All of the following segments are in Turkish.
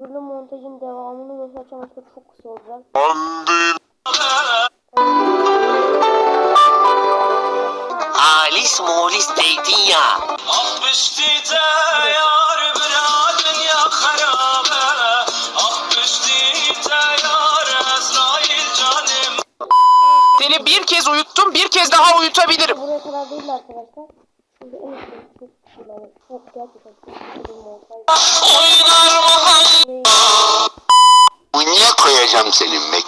Burada montajın devamını göstereceğim aslında çok kısa olacak. Halis mulis zeytinyağı. Ah püştite yar bira dünya harabe Ah püştite yar Ezrail canım Seni bir kez uyuttum, bir kez daha uyutabilirim. Buraya kadar değil arkadaşlar. Şimdi en çok çok çok montaj. Oynar Bu niye koyacağım senin mek?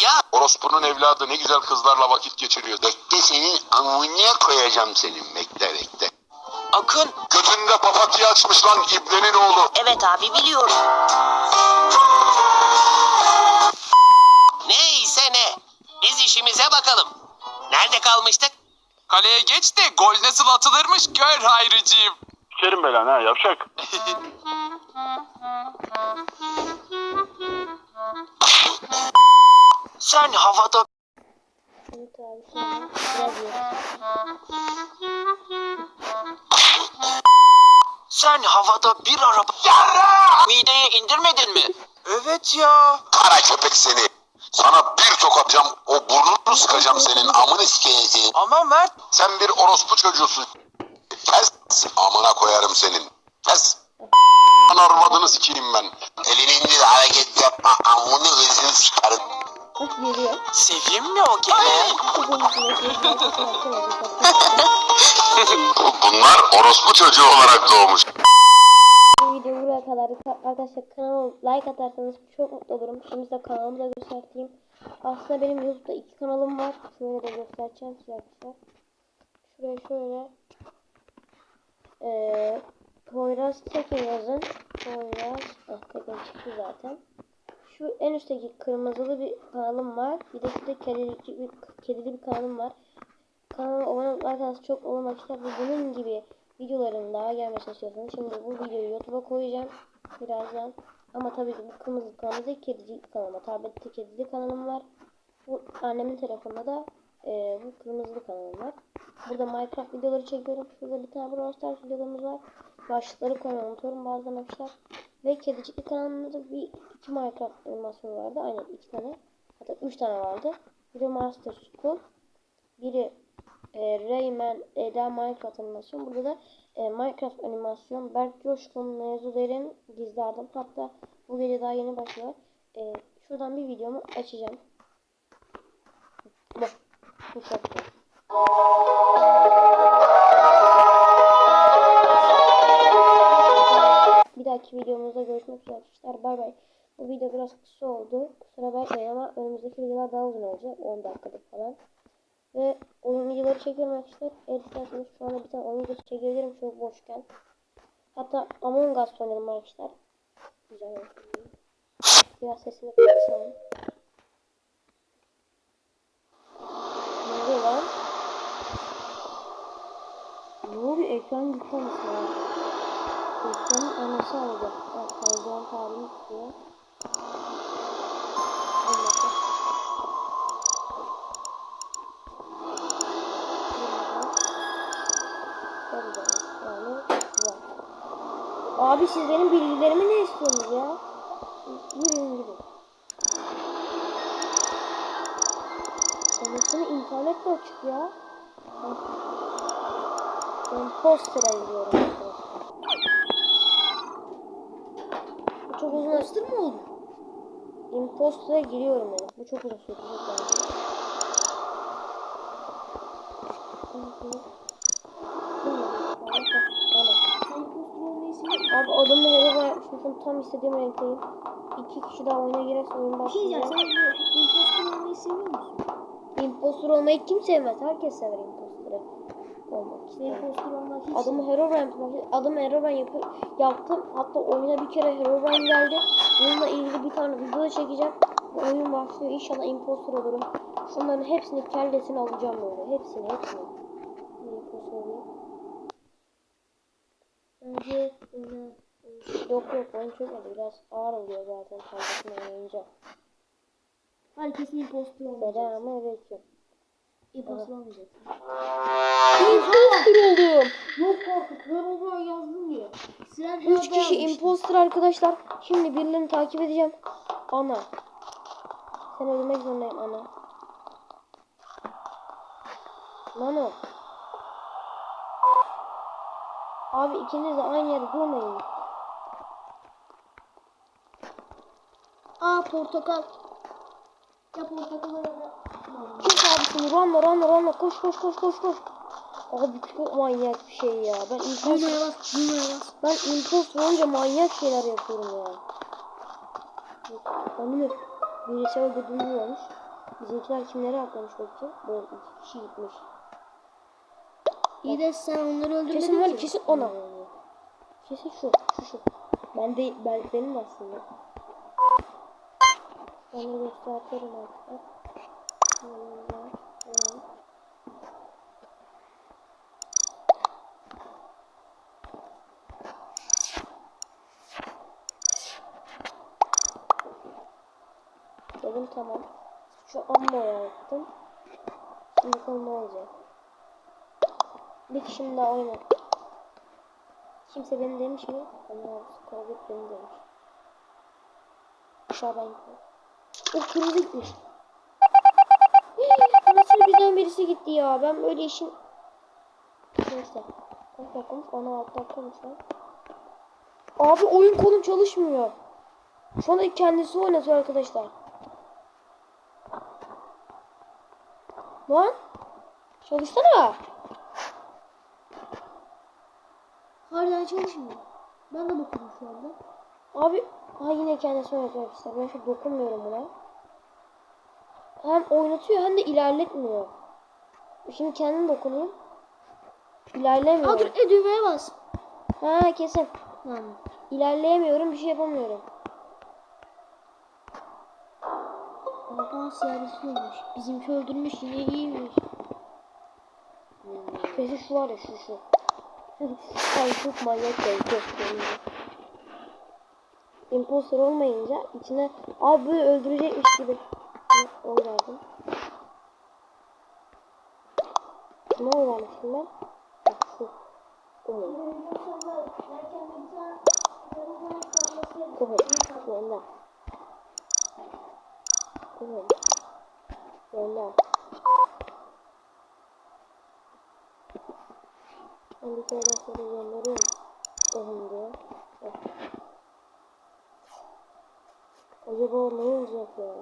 ya Orospu'nun evladı ne güzel kızlarla vakit geçiriyor. Bekle senin amına koyacağım senin bekle bekle. Akın, Götünde papatya açmış lan İbne'nin oğlu. Evet abi biliyorum. Neyse ne. Biz işimize bakalım. Nerede kalmıştık? Kaleye geç de gol nasıl atılırmış gör hayrıcığım. Sikerim belanı ha yavşak. Sen havada abi biraz sen havada bir araba mideye indirmedin mi? Evet ya. Kara köpek seni. Sana bir tokatacağım o burnunu sıkacağım senin amını sikeyim senin. Ama Mert Sen bir orospu çocuğusun. Kes. Amına koyarım senin. Kes. Lan arvadını sikeyim ben. Elini indir hareket yapma amını hızını sıkarım. Seveyim mi o gene? Bunlar orospu çocuğu olarak doğmuş. Kadar. Arkadaşlar kanalıma like atarsanız çok mutlu olurum. Şimdi size kanalımı da göstereyim. Aslında benim YouTube'da iki kanalım var. Şöyle de göstereceğim size arkadaşlar. Şuraya şöyle. Ee, Poyraz Tekin yazın. Poyraz. Ah Tekin çıktı zaten. Şu en üstteki kırmızılı bir kanalım var. Bir de şurada kedili bir, kedili bir kanalım var. Kanalıma abone arkadaşlar çok olmak ister bunun gibi videoların daha gelmesini istiyorsanız şimdi bu videoyu YouTube'a koyacağım birazdan. Ama tabii ki bu kırmızı kanalımda kedici kanalıma, tablette kedili kanalım var. Bu annemin telefonunda da e, bu kırmızılı kanalım var. Burada Minecraft videoları çekiyorum. Şurada bir tane Brawl Stars videolarımız var. Başlıkları koymayı unutuyorum bazen arkadaşlar. Ve kedicikli kanalımda bir iki Minecraft animasyonu vardı. Aynen iki tane. Hatta üç tane vardı. Biri Master School. Biri e, Rayman Eda Minecraft animasyon. Burada da e, Minecraft animasyon Berk Coşkun mevzuların gizli adım. Hatta bu gece daha yeni başlıyor. E, şuradan bir videomu açacağım. Bu. Bu güzel. Bir dahaki videomuzda görüşmek üzere arkadaşlar. Bay bay. Bu video biraz kısa oldu. Kusura bakmayın ama önümüzdeki videolar daha uzun olacak. 10 dakikalık falan. Ve oyun videoları çekiyorum arkadaşlar. Eğer şu anda bir tane oyun videosu çekebilirim çok boşken. Hatta Among Us oynarım arkadaşlar. Güzel oyun. Biraz sesini kısalım. Ne lan? Ne oluyor? Ekran gitti mesela. Ekranın anası aldı. Evet, kaydoğan tarihini tutuyor. Bir dakika. Abi siz benim bilgilerimi ne istiyorsunuz ya? Yürüyün gidin. Anasını internet de açık ya. Ben, poster'a arkadaşlar. Bu çok uzun açtır mı oldu? Imposter'a giriyorum dedim. Bu çok uzun sürecek bence. Abi yapmışım. Tam istediğim renkteyim. İki kişi daha oyuna girerse oyun başlayacak. Sen bu impostor olmayı seviyor musun? Impostor olmayı kim sevmez? Herkes sever impostor'ı. Olmak ister. Impostor olmak hiç Adımı Herobrine adım Herobrine yapı, yaptım. Hatta oyuna bir kere Herobrine geldi. Bununla ilgili bir tane video da çekeceğim. Bu oyun başlıyor. İnşallah impostor olurum. Şunların hepsini kellesini alacağım böyle. Hepsini hepsini. İmpostor olayım. Bence oyuna... Yok yok oyun çözmedi. Biraz ağır oluyor zaten kendisini oynayınca. Herkesin impostor olmayacak. Selamünaleyküm. Impostor olmayacak. İmpostor oldum. Yok korkut imposter arkadaşlar. Şimdi birilerini takip edeceğim. Ana. Sen ölmek zorundayım ana. Nano. Abi ikiniz de aynı yerde durmayın. Aa portakal. Ya portakal orada. Kes abi seni. Ranla ranla ranla. Koş koş koş koş koş. Abi çok manyak bir şey ya. Ben imposter, Düğmeye bas. Düğmeye bas. ben imposter olunca manyak şeyler yapıyorum ya. Ben bunu birisi öldürdüğünü görmüş. Bizimkiler kimleri atlamış bakayım. Böyle iki kişi gitmiş. İyi de sen onları öldürmedin Kesin var kesin ona. Kesin şu şu şu. Ben de ben benim aslında. Ben arkadaşlar. Şöyle, evet. Dedim tamam. Şu ammo yaptım. Şimdi bakalım ne olacak. Bir kişim daha oynadı. Kimse beni demiş mi? Ama kavga beni demiş. Aşağıdan gidiyor. O kırmızı gitmiş. Nasıl birden birisi gitti ya. Ben böyle işin... Neyse. Kaç dakikamış? 16 dakikamış lan. Abi oyun kolum çalışmıyor. Şu anda kendisi oynatıyor arkadaşlar. Lan. Çalışsana. Harbiden çalışmıyor. Ben de bakıyorum şu anda. Abi ha yine kendisi oynatıyor arkadaşlar. Ben şu dokunmuyorum buna. Hem oynatıyor hem de ilerletmiyor. Şimdi kendim dokunayım. İlerlemiyor. Aa dur e, düğmeye bas. Ha kesin. Tamam. İlerleyemiyorum bir şey yapamıyorum. Aa siyahisi olmuş. Bizimki öldürmüş yine iyiymiş. Kesin şu var ya şu şu. Ay çok manyak şey çok belli. Imposter olmayınca içine abi böyle öldürecekmiş gibi. Oy verdim. Ne oy vermişim ben? Şu. Bu mu? Kuhu. Yönde. Kuhu. Yönde. Ben bir gönderiyorum. Kuhum diye. Bak. Acaba o ne olacak ya?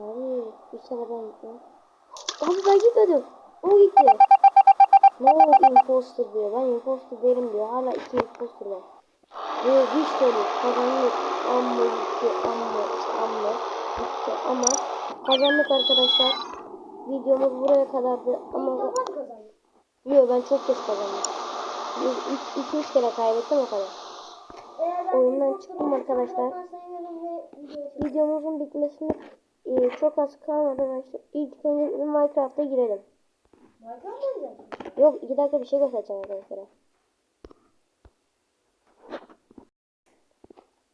Abi bir kere ben gittim. Abi ben gitmedim. O gitti. Ne oldu imposter diyor. Ben imposter değilim diyor. Hala iki imposter var. Ve hiç dolu. Kazandık. Amma gitti. Amma. Amma. Gitti. Ama kazandık arkadaşlar. Videomuz buraya kadardı. Ama Yok ben çok geç kazandım. 2-3 kere kaybettim o kadar. Oyundan çıktım arkadaşlar. Videomuzun bitmesine e, çok az kalmadı arkadaşlar. İlk önce bir Minecraft'a girelim. Yok 2 dakika bir şey göstereceğim arkadaşlar.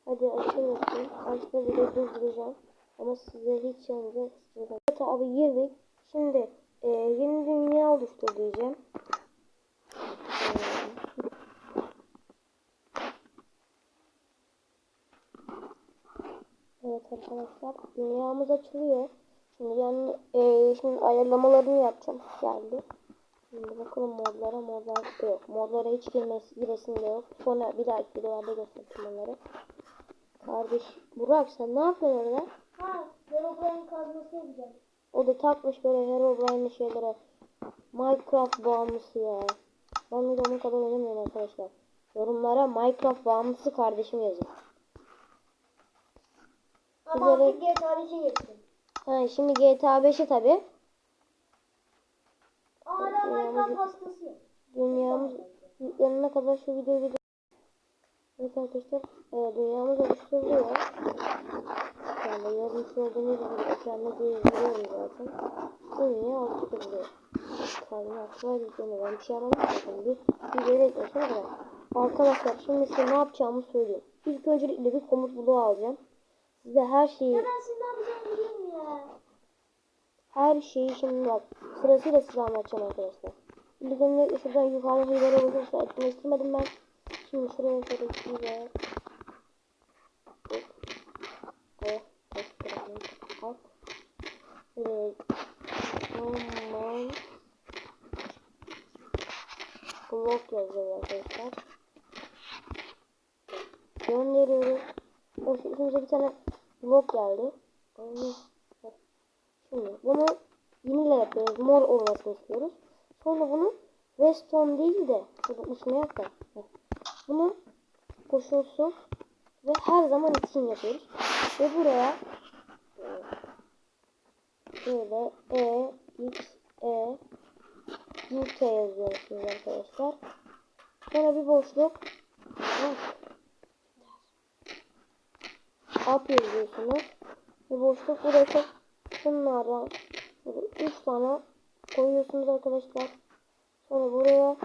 Hadi açın bakayım. Açta video durduracağım. Ama size hiç yanınca Evet abi girdik. Şimdi e, yeni dünya oluştur diyeceğim. Evet arkadaşlar dünyamız açılıyor. Şimdi yani e, şimdi ayarlamalarını yapacağım. Geldi. Şimdi bakalım modlara modlar yok. Modlara hiç girmesi giresim de yok. Sonra bir dahaki videolarda göstereceğim onları. Kardeş Burak sen ne yapıyorsun orada? Ha, Herobrine kazması yapacağım. O da takmış böyle Herobrine'li şeylere. Minecraft bağımlısı ya. Ben de onun kadar oynamıyorum arkadaşlar. Yorumlara Minecraft bağımlısı kardeşim yazın. Ama Güzel. artık GTA 5'e geçtim. Ha şimdi GTA 5'e tabi. Hala Minecraft hastasıyım. Dünyamız yüklenene kadar şu videoyu bir Evet arkadaşlar e, dünyamız oluşturuluyor. Yani görmüş olduğunuz gibi ekranda görüyorum zaten. Dünya oluşturuluyor. Kalbini aklıma yükleniyor. Ben bir şey anlamadım. Bir videoyu kadar. Arkadaşlar şimdi size ne yapacağımı söyleyeyim. İlk öncelikle bir komut bloğu alacağım. Size her şeyi Ben siz ne yapacağını biliyorum ya. her şeyi şimdi bak sırasıyla size anlatacağım arkadaşlar. Bildiğimde şuradan yukarı hıylara bakıyorsa etmek istemedim ben. Şimdi şuraya şöyle güzel. Evet. Aman. Blok yazıyor arkadaşlar. Gönderiyoruz. Şimdi bir tane blok geldi. Şimdi bunu yeniyle yapıyoruz. Mor olmasını istiyoruz. Sonra bunu redstone değil de burada uçma yap da. Bunu koşulsuz ve her zaman için yapıyoruz. Ve buraya e, şöyle E, X, E, U, T yazıyorsunuz arkadaşlar. Sonra bir boşluk Up yazıyorsunuz. Bir boşluk bırakıp şunlardan böyle 3 tane koyuyorsunuz arkadaşlar. Sonra buraya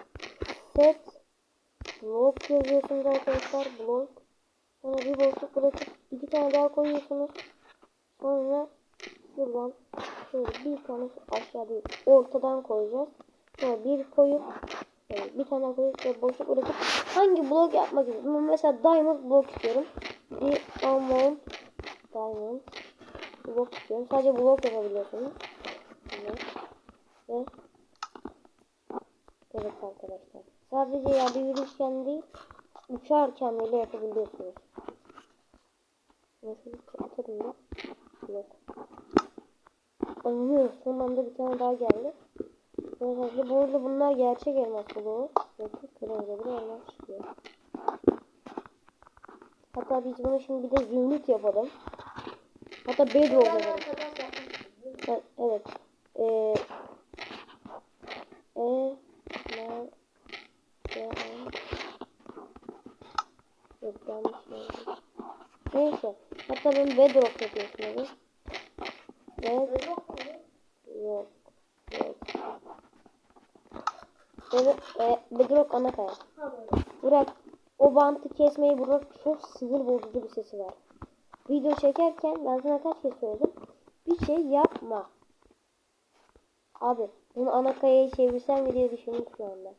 set block yazıyorsunuz arkadaşlar. Block. Sonra bir boşluk bırakıp iki tane daha koyuyorsunuz. Sonra şuradan şöyle bir tane aşağı değil ortadan koyacağız. Sonra bir koyup bir tane koyup ve boşluk bırakıp hangi blok yapmak istiyorum? Mesela diamond blok istiyorum. Bir diamond diamond blok istiyorum. Sadece blok yapabiliyorsunuz. Evet. Ve evet arkadaşlar. Sadece yerde yürürken değil uçarken bile yapabiliyorsunuz. Şunu şöyle kapatalım da. Yok. Anlıyor. Son anda bir tane daha geldi. Arkadaşlar bu arada bunlar gerçek elmas bloğu. Bakın kırınca bir elmas çıkıyor. Hatta biz bunu şimdi bir de zümrüt yapalım. Hatta bedrock yapalım. Ha, Evet. Ee, e, ne, ne, Yok yanlış yazdım. Neyse. Hatta ben bedrock yapıyorum şimdi. Bed Yok. Yok. Evet, e, bedrock ana kaya. Burak o bantı kesmeyi Burak çok sinir bozucu bir sesi var. Video çekerken ben sana kaç kez söyledim. Bir şey yapma. Abi bunu ana kayaya çevirsem mi diye düşündüm şu anda.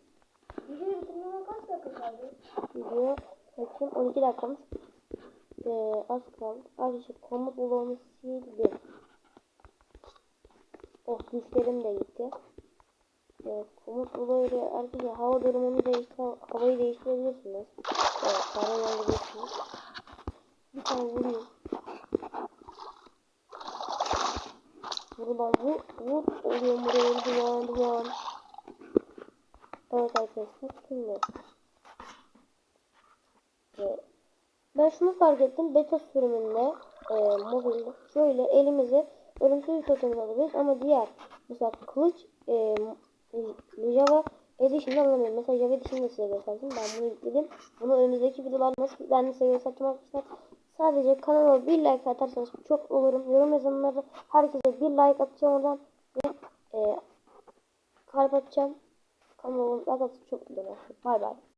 Videoyu bitirmeme kaç dakika kaldı? Video bakayım 12 dakikamız. Ee, az kaldı. Arkadaşlar komut bloğunu sildim. Oh güçlerim de gitti. Evet, komut bloğuyla arkadaşlar hava durumunu değiştir havayı değiştirebilirsiniz. Evet, hava yollayabilirsiniz. Bir tane vurayım. Vur lan vur, vur. Oluyor buraya duman duman. Evet arkadaşlar şimdi. Evet. Ben şunu fark ettim. Beta sürümünde e, mobilde şöyle elimizi ölümsüz totemini alabiliriz ama diğer mesela kılıç e, Java Edition'da alamıyorum. Mesela Java Edition'da size gösterdim. Ben bunu yükledim. Bunu önümüzdeki videolarda nasıl de size gösterdim arkadaşlar. Sadece kanala bir like atarsanız çok olurum. Yorum yazanlara herkese bir like atacağım oradan. Ve e, kalp atacağım. Kanalıma like atarsanız çok olurum. Bay bay.